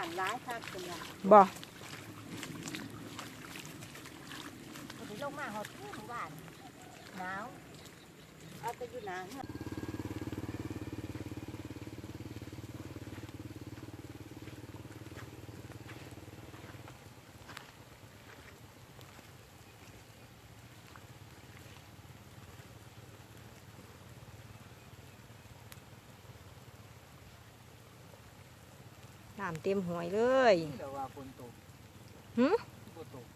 านร้ายคักเป็นว่าบ่เอาไปลงมาหอดเมื่อวานหนาวเอาไปอยู่หนาว นี่ยน้ำเต็มหวยเลยแต่ว่าฝนตกหึฝนตก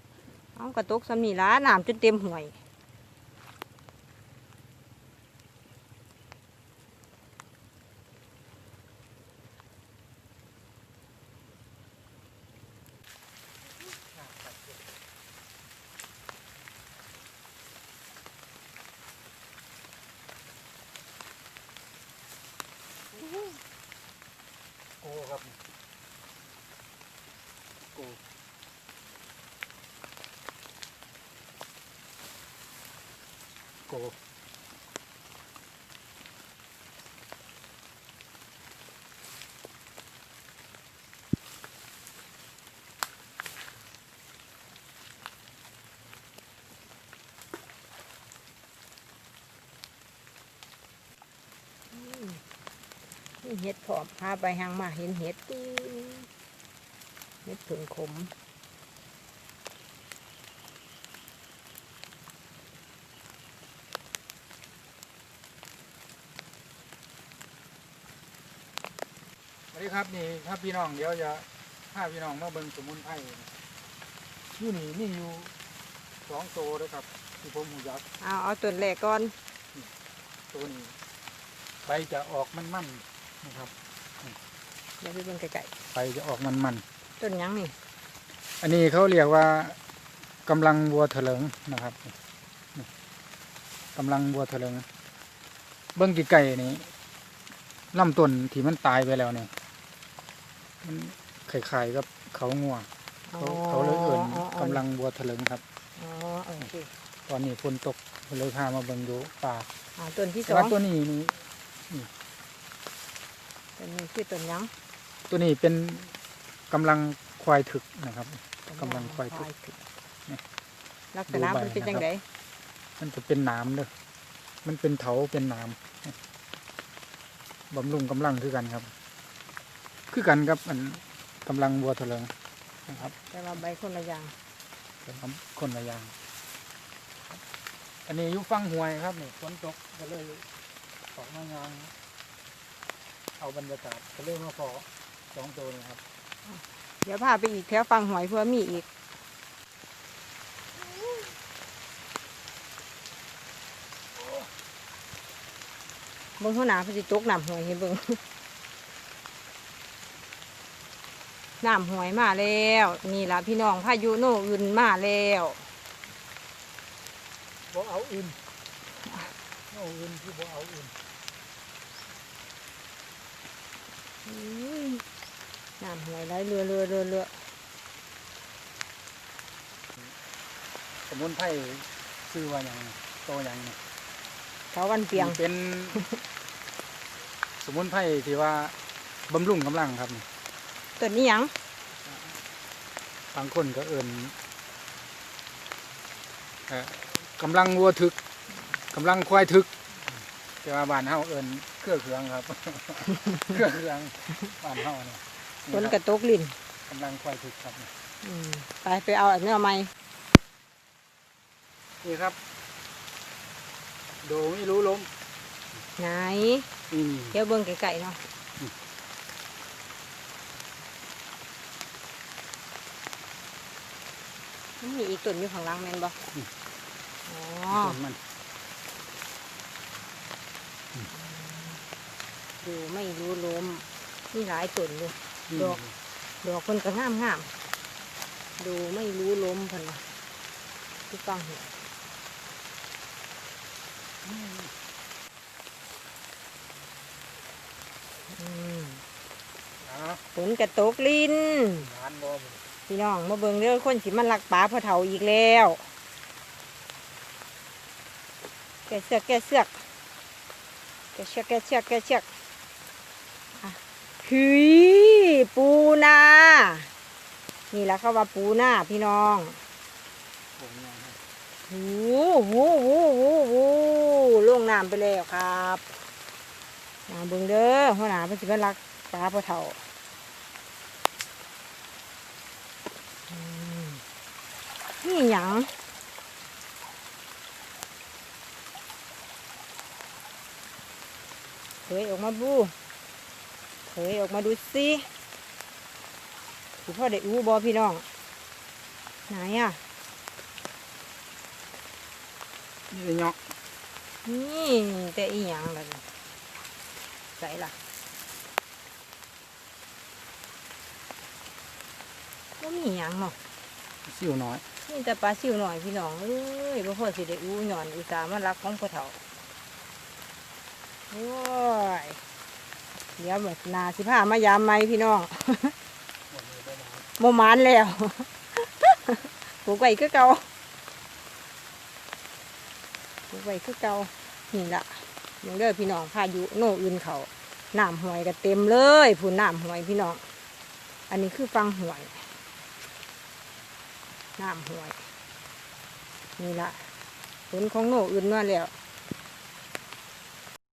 เอากระตกสำนีละน้ำจนเต็มหวยโกครับ โกโกเห็ดผอมพาไปหางมาเห็นเห็ดอื้อ เห็ดผึ่งขมสวัสดีครับนี่ครับพี่น้องเดี๋ยวจะพาพี่น้องมาเบิ่งสมุนไพรอยู่นี่มีอยู่สองโตเลยครับที่ผมหูยักเอาเอาต้นแรกก่อนตัวนี้ใบจะออกมันๆนะครับเดี๋ยวไปเบิ่งไกลใบจะออกมันๆ ต้นหยังนี่ๆอันนี้เขาเรียกว่ากำลังบัวเถลิงนะครับนี่กำลังบัวเถลิง เบิ้งกี่ไก่นี่ลำต้นที่มันตายไปแล้วเนี่ยมันไข่ๆกับเขางัวเขาเขาเลยเอื่นกำลังบัวเถลิงครับอ๋อโอเคตอนนี้ฝนตกเลยพามาเบิ่งดูป่าอ่าต้นที่สแต่อว่างตัวนี้นี่ต้นนี้คือต้นหยังตัวนี้เป็น กำลังควายถึกนะครับกำลังควายถึกนี่ลักษณะดูใบมันเป็นจังนะครับไดมันจะเป็นหน้ำเด้อมันเป็นเถาเป็นหน้ำบำรุงกำลังคือกันครับ คือกันครับมันกำลังบัวเถลิงนะครับ แต่ว่าใบคนละอย่างเป็นคนละอย่างครับอันนี้อยู่ฟังหวยครับนี่ฝนตกก็เลยออกมางานเอาบรรยากาศก็เลยมาขอสองตัวนี่ครับ เดี๋ยวพาไปอีกแถวฟังหอยเพื่อมีอีก เบิ่งหัวหน้าเพนสิตกน้ำหอยให้เบิ่งน้ำหอยมาแล้ว นี่ล่ะพี่น้องพายุโนอื่นมาแล้วบ่เอาอื่นเอาอื่นที่บ่เอาอื่นอุ้ย น้ำหวยไหลเรือเรือเรือเรือสมุนไพรซื้อว่าอย่างโตอย่างนี้เขาวันเปียง เป็น สมุนไพรที่ว่าบำรุงกำลังครับนี่ต้นนี้หยังบางคนก็เอิ่นเอ่อกำลังวัวถึกกำลังควายถึกแต่ว่าบ้านเฮาเอิ่นเครือเคืองครับ เครือเคืองบ้านเฮาเนี่ย ฝนนี่กคระรับตกลิ่นกำลังควายถึกครับนี่อืมไปไปเอาอันนี้เอาไหมนี่ครับดูไม่รู้ล้มไหนนี่เดี๋ยวเบิ่งไกลๆเนาะมันมีอีกต้นอยู่ข้างหล่างแม่นบ่อ๋อต้นมันดูไม่รู้ลมมีหลายต้นอยู่นี่ ดอกดอกคนก็งามงามๆดูไม่รู้ลมเพันว่าที่ฟังเห็นอืมนะฝนกระตกลิ้นงานบ่มพี่น้องมาเบิ่งเรื่องคนสิมันลักป่าพอเฒ่าอีกแล้ว แกะเสือกแกะเสือกแกะเชือกแกะเชือกแกะเชือกอะเฮ้ยปูนา นี่แหละเขาว่าปูนาพี่น้องหูหูหูหูหูลงน้ำไปแล้วครับนาเบิ่งเด้อหัวหน้าเพิ่นสิมารักปลาพ่อเฒ่าอืมนี่หยังเผยออกมาบูเผยออกมาดูสิ สิพ่อได้อู้บอพี่น้อง ไหนอะนี่เนาะนี่แต่อีหยังล่ะนี่ใส่ล่ะก็มีหยังเนาะสิวน้อยนี่แต่ปลาซิวหน่อยพี่น้อง เอ้ยบ่พอสิได้อู้หย่อนอุตส่าห์มารักของพ่อเฒ่าโอ้ยเดี๋ยวแบบนาสิพามายามไหมพี่น้อง โมมานแล้วปลูกไว้คือเก่าปลูกไว้คือเก่านี่ละมึงเด้อพี่น้องพายุโน่อื่นเขาน้ำหวยก็เต็มเลยผู้น้ำหวยพี่น้อง อันนี้คือฟังห้วยน้ำหวยนี่ละผลของโน่อื่นมาแล้ว